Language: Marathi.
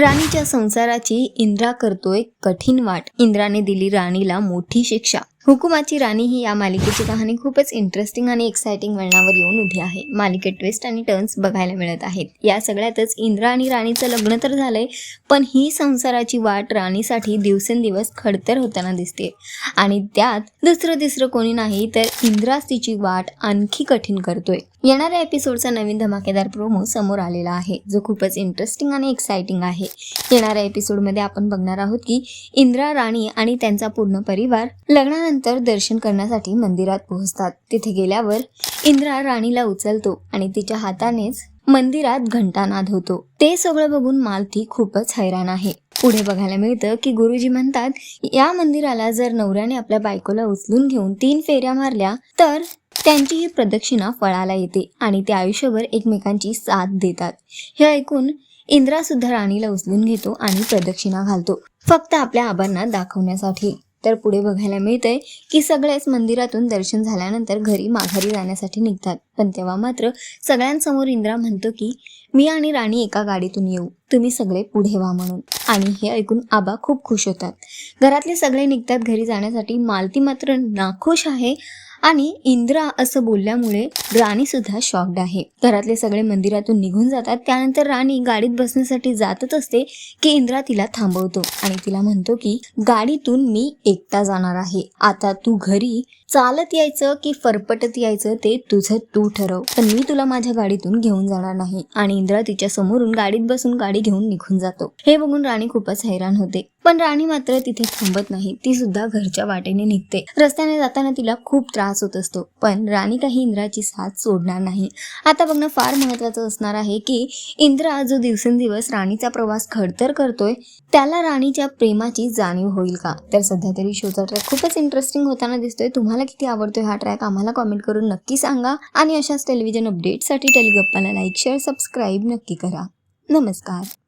राणीच्या संसाराची इंद्रा करतोय कठीण वाट. इंद्राने दिली राणीला मोठी शिक्षा. हुकुमाची राणी ही या मालिकेची कहाणी खूपच इंटरेस्टिंग आणि एक्साइटिंग वळणावर येऊन उभी आहे. मालिकेत ट्विस्ट आणि टर्न्स बघायला मिळत आहेत. या सगळ्यातच इंद्रा आणि राणीचं लग्न तर झालंय पण ही संसाराची वाट राणीसाठी दिवसेंदिवस खडतर होताना दिसते. आणि त्यात दुसरं तिसरं कोणी नाही तर इंद्रास तिची वाट आणखी कठीण करतोय. येणाऱ्या एपिसोडचा नवीन धमाकेदार प्रोमो समोर आलेला आहे जो खूपच इंटरेस्टिंग आणि एक्साइटिंग आहे. येणाऱ्या एपिसोडमध्ये आपण बघणार आहोत की इंद्रा राणी आणि त्यांचा पूर्ण परिवार त्यानंतर दर्शन करण्यासाठी मंदिरात पोहोचतात. तिथे गेल्यावर इंद्रा राणीला उचलतो आणि तिच्या हातानेच मंदिरात घंटानाद होतो. ते सगळं बघून मालती खूपच हैराण आहे. पुढे बघायला मिळतं की गुरुजी म्हणतात या मंदिराला जर नवऱ्याने आपल्या बायकोला उचलून घेऊन तीन फेऱ्या मारल्या तर त्यांची ही प्रदक्षिणा फळाला येते आणि ते आयुष्यभर एकमेकांची साथ देतात. हे ऐकून इंद्रा सुद्धा राणीला उचलून घेतो आणि प्रदक्षिणा घालतो. फक्त आपल्या आबांना दाखवण्यासाठी. तर पुढे बघायला मिळतंय की सगळेच मंदिरातून दर्शन झाल्यानंतर घरी माघारी जाण्यासाठी निघतात. पण तेव्हा मात्र सगळ्यांसमोर इंद्रा म्हणतो की मी आणि राणी एका गाडीतून येऊ. तुम्ही सगळे पुढे व्हा म्हणून. आणि हे ऐकून आबा खूप खुश होतात. घरातले सगळे निघतात घरी जाण्यासाठी. मालती मात्र नाखुश आहे. आणि इंद्रा असं बोलल्यामुळे राणी सुद्धा शॉक्ड आहे. घरातले सगळे मंदिरातून निघून जातात. त्यानंतर राणी गाडीत बसण्यासाठी जातच असते की इंद्रा तिला थांबवतो आणि तिला म्हणतो की गाडीतून मी एकटा जाणार आहे. आता तू घरी चालत यायचं की फरफटत यायचं ते तुझं तू ठरव. पण मी तुला माझ्या गाडीतून घेऊन जाणार नाही. आणि इंद्रा तिच्या समोरून गाडीत बसून गाडी घेऊन निघून जातो. हे बघून राणी खूपच हैराण होते. पण राणी मात्र तिथे थांबत नाही. ती सुद्धा घरच्या वाटेने निघते. रस्त्याने जाताना तिला खूप त्रास होत असतो. पण राणी काही इंद्राची साथ सोडणार नाही. आता बघणं फार महत्वाचं असणार आहे की इंद्रा जो दिवसेंदिवस राणीचा प्रवास खडतर करतोय त्याला राणीच्या प्रेमाची जाणीव होईल का? तर सध्या तरी शोचा ट्रॅक खूपच इंटरेस्टिंग होताना दिसतोय. तुम्हाला किती आवडतोय हा ट्रॅक आम्हाला कॉमेंट करून नक्की सांगा. आणि अशाच टेलिव्हिजन अपडेटसाठी टेलिगप्पाला लाईक शेअर सबस्क्राईब नक्की करा. नमस्कार.